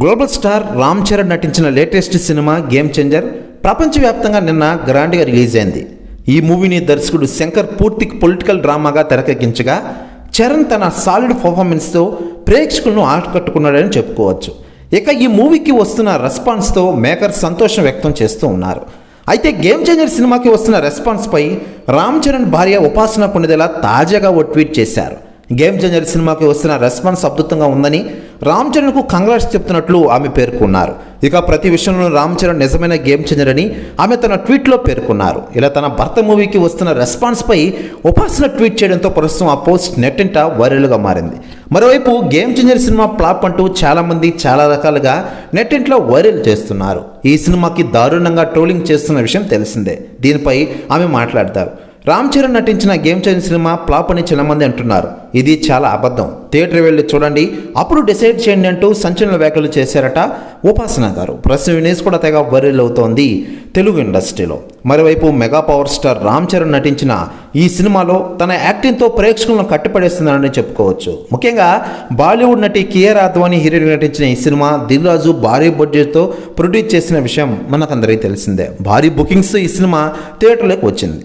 Global star Ram Charan నటించిన latest cinema game changer ప్రపంచవ్యాప్తంగా నిన్న గ్రాండ్గా రిలీజ్ అయింది. ఈ మూవీని దర్శకుడు శంకర్ పూర్తి పొలిటికల్ డ్రామాగా తెరకెక్కించగా చరణ్ తన సాలిడ్ పర్ఫార్మెన్స్తో ప్రేక్షకులను ఆకట్టుకున్నాడని చెప్పుకోవచ్చు. ఇక ఈ మూవీకి వస్తున్న రెస్పాన్స్తో మేకర్ సంతోషం వ్యక్తం చేస్తూ ఉన్నారు. అయితే గేమ్ చేంజర్ సినిమాకి వస్తున్న రెస్పాన్స్పై రామ్ చరణ్ భార్య ఉపాసన పొందేలా తాజాగా ఓ ట్వీట్ చేశారు. గేమ్ చేంజర్ సినిమాకి వస్తున్న రెస్పాన్స్ అద్భుతంగా ఉందని రామ్ చరణ్కు కంగ్రాట్స్ చెప్తున్నట్లు ఆమె పేర్కొన్నారు. ఇక ప్రతి విషయంలో రామ్ చరణ్ నిజమైన గేమ్ చేంజర్ అని ఆమె తన ట్వీట్లో పేర్కొన్నారు. ఇలా తన భర్త మూవీకి వస్తున్న రెస్పాన్స్పై ఉపాసన ట్వీట్ చేయడంతో ప్రస్తుతం ఆ పోస్ట్ నెట్టింట వైరల్గా మారింది. మరోవైపు గేమ్ చేంజర్ సినిమా ప్లాప్ అంటూ చాలామంది చాలా రకాలుగా నెట్టింట్లో వైరల్ చేస్తున్నారు. ఈ సినిమాకి దారుణంగా ట్రోలింగ్ చేస్తున్న విషయం తెలిసిందే. దీనిపై ఆమె మాట్లాడతారు. రామ్ చరణ్ నటించిన గేమ్ చేంజ్ సినిమా ఫ్లాప్ అని చాలామంది అంటున్నారు. ఇది చాలా అబద్ధం. థియేటర్ వెళ్ళి చూడండి. అప్పుడు డిసైడ్ చేయండి అంటూ సంచలన వ్యాఖ్యలు చేశారట ఉపాసన గారు. ప్రస్తుతం న్యూస్ కూడా తెగ వైరల్ అవుతోంది తెలుగు ఇండస్ట్రీలో. మరోవైపు mega power star Ram Charan నటించిన ఈ సినిమాలో తన యాక్టింగ్తో ప్రేక్షకులను కట్టిపడేస్తున్నారని చెప్పుకోవచ్చు. ముఖ్యంగా బాలీవుడ్ నటి కియర్ అద్వానీ హీరోయిన్ నటించిన ఈ సినిమా దిల్రాజు భారీ బడ్జెట్తో ప్రొడ్యూస్ చేసిన విషయం మనకందరికీ తెలిసిందే. భారీ బుకింగ్స్ ఈ సినిమా థియేటర్లోకి వచ్చింది.